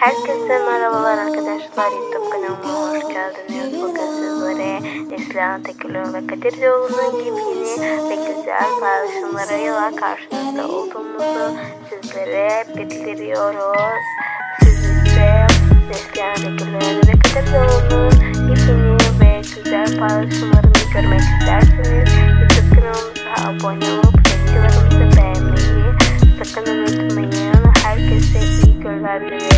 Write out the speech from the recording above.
Herkese merhabalar arkadaşlar. YouTube kanalıma hoş geldiniz. Bugün sizlere Neslihan Tekülü ve Kadir Yolu'nun gibi yeni ve güzel paylaşımlarıyla karşınızda olduğumuzu sizlere bildiriyoruz. Sizce Neslihan Tekülü ve Kadir Yolu'nun yepyeni ve güzel paylaşımlarını görmek isterseniz YouTube kanalımıza abone olup videolarımızı beğenmeyi sakın unutmayın. Herkese iyi günler dilerim.